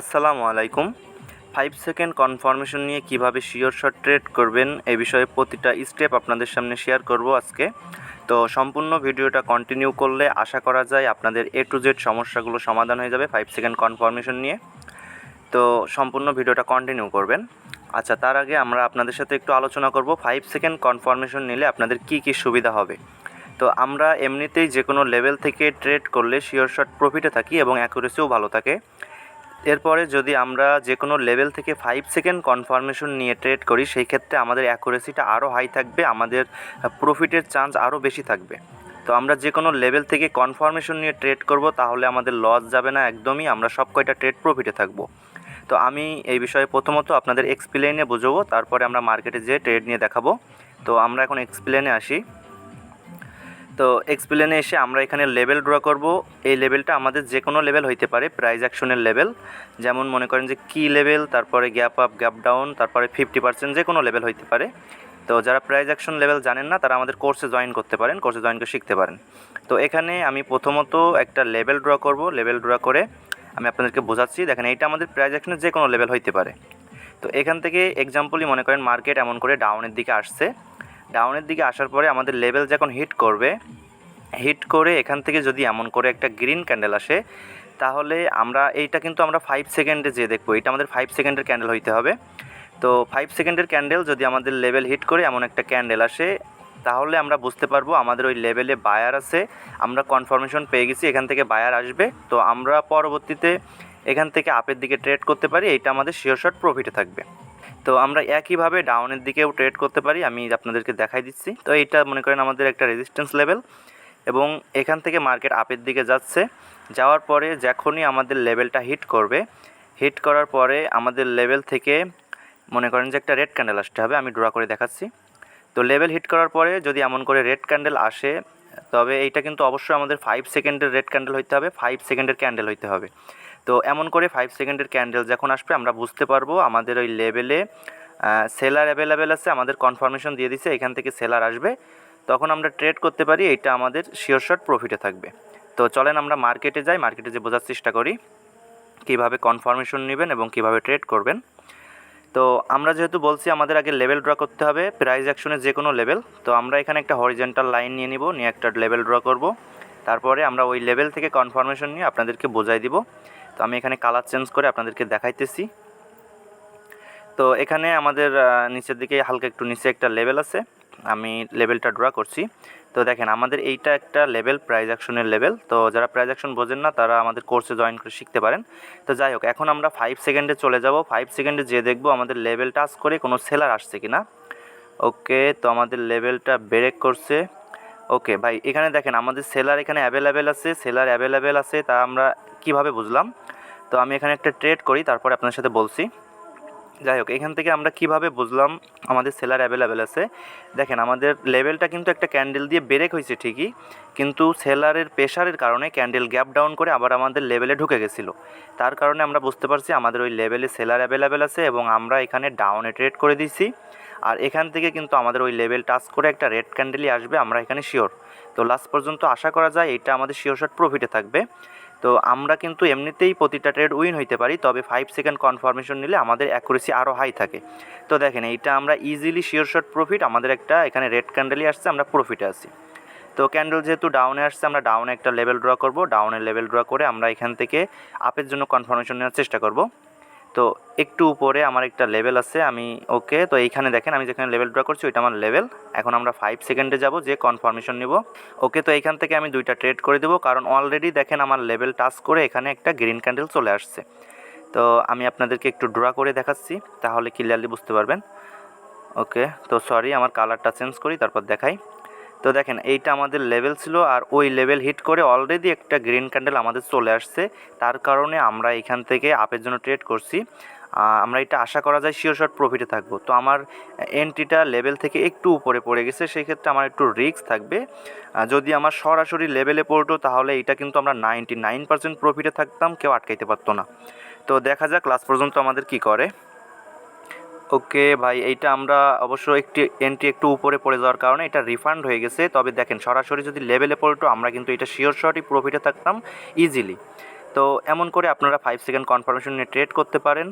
আসসালামু আলাইকুম। Five second confirmation নিয়ে কীভাবে শিওর শট ট্রেড করবেন এ বিষয়ে প্রতিটা স্টেপ আপনাদের সামনে শেয়ার করব আজকে। তো সম্পূর্ণ ভিডিওটা কন্টিনিউ করলে আশা করা যায় আপনাদের এ টু জেড সমস্যাগুলো সমাধান হয়ে যাবে ফাইভ সেকেন্ড কনফার্মেশন নিয়ে। তো সম্পূর্ণ ভিডিওটা কন্টিনিউ করবেন। আচ্ছা তার আগে আমরা আপনাদের সাথে একটু আলোচনা করব ফাইভ সেকেন্ড কনফার্মেশন নিলে আপনাদের কি কি সুবিধা হবে। তো আমরা এমনিতেই যে কোনো লেভেল থেকে ট্রেড করলে শিওর শট প্রফিটে থাকি এবং অ্যাকুরেসিও ভালো থাকে। এরপরে যদি আমরা যে কোনো লেভেল থেকে ফাইভ সেকেন্ড কনফার্মেশন নিয়ে ট্রেড করি, সেই ক্ষেত্রে আমাদের অ্যাকুরেসিটা আরও হাই থাকবে, আমাদের প্রফিটের চান্স আরও বেশি থাকবে। তো আমরা যে কোনো লেভেল থেকে কনফার্মেশন নিয়ে ট্রেড করব, তাহলে আমাদের লস যাবে না একদমই, আমরা সব কয়টা ট্রেড প্রফিটে থাকব। তো আমি এই বিষয়ে প্রথমত আপনাদের এক্সপ্লেনে বোঝাবো, তারপরে আমরা মার্কেটে যেয়ে ট্রেড নিয়ে দেখাবো। তো আমরা এখন এক্সপ্লেনে আসি। তো এক্সপ্লেনে এসে আমরা এখানে লেভেল ড্র করব। এই লেভেলটা আমাদের যে কোনো লেভেল হইতে পারে প্রাইজ অ্যাকশনের লেভেল যেমন মনে করেন যে কি লেভেল তারপরে গ্যাপ আপ গ্যাপ ডাউন তারপরে ফিফটি পার্সেন্ট যে কোনো লেভেল হইতে পারে। তো যারা প্রাইজ অ্যাকশন লেভেল জানেন না, তারা আমাদের কোর্সে জয়েন করতে পারেন কোর্সে জয়েন করে শিখতে পারেন। তো এখানে আমি প্রথমত একটা লেভেল ড্র করব। লেভেল ড্র করে আমি আপনাদেরকে বোঝাচ্ছি, দেখেন এইটা আমাদের প্রাইজ অ্যাকশনের যে কোনো লেভেল হইতে পারে। তো এখান থেকে এক্সাম্পলই মনে করেন মার্কেট এমন করে ডাউনের দিকে আসছে। ডাউনের দিকে আসার পরে আমাদের লেভেল যখন হিট করবে হিট করে এখান থেকে যদি এমন করে একটা গ্রিন ক্যান্ডেল আসে, তাহলে আমরা, এইটা কিন্তু আমরা ফাইভ সেকেন্ডে যে দেখব। এটা আমাদের ফাইভ সেকেন্ডের ক্যান্ডেল হইতে হবে। তো ফাইভ সেকেন্ডের ক্যান্ডেল যদি আমাদের লেভেল হিট করে এমন একটা ক্যান্ডেল আসে, তাহলে আমরা বুঝতে পারব আমাদের ওই লেভেলে বায়ার আছে। আমরা কনফার্মেশন পেয়ে গেছি, এখান থেকে বায়ার আসবে। তো আমরা পরবর্তীতে এখান থেকে আপের দিকে ট্রেড করতে পারি। এইটা আমাদের শিওর শট প্রফিটে থাকবে। তো আমরা একইভাবে ডাউনের দিকেও ট্রেড করতে পারি, আমি আপনাদেরকে দেখাই দিচ্ছি। তো এইটা মনে করেন আমাদের একটা রেজিস্ট্যান্স লেভেল এবং এখান থেকে মার্কেট আপের দিকে যাচ্ছে। যাওয়ার পরে যখনই আমাদের লেভেলটা হিট করবে হিট করার পরে আমাদের লেভেল থেকে মনে করেন যে একটা রেড ক্যান্ডেল আসতে হবে, আমি ড্র করে দেখাচ্ছি। তো লেভেল হিট করার পরে যদি এমন করে রেড ক্যান্ডেল আসে, তবে এইটা কিন্তু অবশ্যই আমাদের ফাইভ সেকেন্ডের রেড ক্যান্ডেল হইতে হবে ফাইভ সেকেন্ডের ক্যান্ডেল হইতে হবে। তো এমন করে ফাইভ সেকেন্ডের ক্যান্ডেল যখন আসবে, আমরা বুঝতে পারব আমাদের ওই লেভেলে সেলার অ্যাভেলেবেল আছে, আমাদের কনফার্মেশন দিয়ে দিছে, এখান থেকে সেলার আসবে। তখন আমরা ট্রেড করতে পারি এটা আমাদের শিওর শট প্রফিটে থাকবে। তো চলেন আমরা মার্কেটে যাই মার্কেটে যে বোঝার চেষ্টা করি, কীভাবে কনফার্মেশন নেবেন এবং কীভাবে ট্রেড করবেন। তো আমরা যেহেতু বলছি আমাদের আগে লেভেল ড্র করতে হবে প্রাইস অ্যাকশনের যে কোনো লেভেল তো আমরা এখানে একটা হরিজেন্টাল লাইন নিয়ে নিব, নিয়ে একটা লেভেল ড্র করব। তারপরে আমরা ওই লেভেল থেকে কনফার্মেশন নিয়ে আপনাদেরকে বোঝাই দিব। তো আমি এখানে কালার চেঞ্জ করে আপনাদেরকে দেখাইতেছি। তো এখানে আমাদের নিচের দিকে হালকা একটু নিচে একটা লেভেল আছে। আমি লেভেলটা ড্র করছি। তো দেখেন, আমাদের এইটা একটা লেভেল প্রাইজ অ্যাকশনের লেভেল তো যারা প্রাইজ অ্যাকশন বোঝেন না, তারা আমাদের কোর্সে জয়েন করে শিখতে পারেন। তো যাই হোক, এখন আমরা ফাইভ সেকেন্ডে চলে যাব। ফাইভ সেকেন্ডে যে দেখব আমাদের লেভেল টাচ করে কোনো সেলার আসছে কি না ওকে তো আমাদের লেভেলটা ব্রেক করছে। ওকে ভাই, এখানে দেখেন, আমাদের সেলার এখানে অ্যাভেলেবেল আছে। সেলার অ্যাভেলেবেল আছে, তা আমরা কীভাবে বুঝলাম? তো আমি এখানে একটা ট্রেড করি, তারপরে আপনার সাথে বলছি। যাই হোক, এখান থেকে আমরা কীভাবে বুঝলাম আমাদের সেলার অ্যাভেলেবেল আছে? দেখেন, আমাদের লেভেলটা কিন্তু একটা ক্যান্ডেল দিয়ে ব্রেক হয়েছে ঠিকই, কিন্তু সেলারের প্রেশারের কারণে ক্যান্ডেল গ্যাপ ডাউন করে আবার আমাদের লেভেলে ঢুকে গেছিল। তার কারণে আমরা বুঝতে পারছি আমাদের ওই লেভেলে সেলার অ্যাভেলেবেল আছে এবং আমরা এখানে ডাউনে ট্রেড করে দিছি আর এখান থেকে কিন্তু আমাদের ওই লেভেল টাচ করে একটা রেড ক্যান্ডেলই আসবে, আমরা এখানে শিওর তো লাস্ট পর্যন্ত আশা করা যায়, এটা আমাদের শিওর শট প্রফিটে থাকবে। তো আমরা কিন্তু এমনিতেই প্রতিটা ট্রেড উইন হইতে পারি, তবে ফাইভ সেকেন্ড কনফার্মেশন নিলে আমাদের অ্যাকুরেসি আরও হাই থাকে। তো দেখেন, এইটা আমরা ইজিলি শিওর শট প্রফিট আমাদের একটা এখানে রেড ক্যান্ডেলই আসছে, আমরা প্রফিটে আসি তো ক্যান্ডেল যেহেতু ডাউনে আসছে, আমরা ডাউনে একটা লেভেল ড্র করব ডাউনে লেভেল ড্র করে আমরা এখান থেকে আপের জন্য কনফার্মেশন নেওয়ার চেষ্টা করব। তো একটু উপরে আমার একটা লেভেল আছে, আমি ওকে তো এইখানে দেখেন আমি যেখানে লেভেল ড্র করছি ওইটা আমার লেভেল এখন আমরা ফাইভ সেকেন্ডে যাব, যে কনফার্মেশন নিব। ওকে তো এইখান থেকে আমি দুইটা ট্রেড করে দেবো, কারণ অলরেডি দেখেন আমার লেভেল টাচ করে এখানে একটা গ্রিন ক্যান্ডেল চলে আসছে। তো আমি আপনাদেরকে একটু ড্র করে দেখাচ্ছি, তাহলে ক্লিয়ারলি বুঝতে পারবেন। ওকে তো সরি আমার কালারটা চেঞ্জ করি, তারপর দেখাই। তো দেখেন, এইটা আমাদের লেভেল ছিল আর ওই লেভেল হিট করে অলরেডি একটা গ্রিন ক্যান্ডেল আমাদের চলে আসছে। তার কারণে আমরা এখান থেকে আপের জন্য ট্রেড করছি। আমরা এটা আশা করা যায় শিওর শট প্রফিটে থাকব। তো আমার এন্ট্রিটা লেভেল থেকে একটু উপরে পড়ে গেছে সেই ক্ষেত্রে আমার একটু রিস্ক থাকবে। যদি আমার সরাসরি লেভেলে পড়তো, তাহলে এটা কিন্তু আমরা নাইনটি নাইন পার্সেন্ট প্রফিটে থাকতাম, কেউ আটকাইতে পারতো না। তো দেখা যাক লাস্ট পর্যন্ত আমাদের কি করে। ওকে ভাই, এইটা আমরা অবশ্য একটি এন্ট্রি একটু উপরে পড়ে যাওয়ার কারণে এটা রিফান্ড হয়ে গেছে। তবে দেখেন, সরাসরি যদি লেভেলে পড়তো, আমরা কিন্তু এটা শিওর শর্টই প্রফিটে থাকতাম ইজিলি তো এমন করে আপনারা ফাইভ সেকেন্ড কনফার্মেশন নিয়ে ট্রেড করতে পারেন।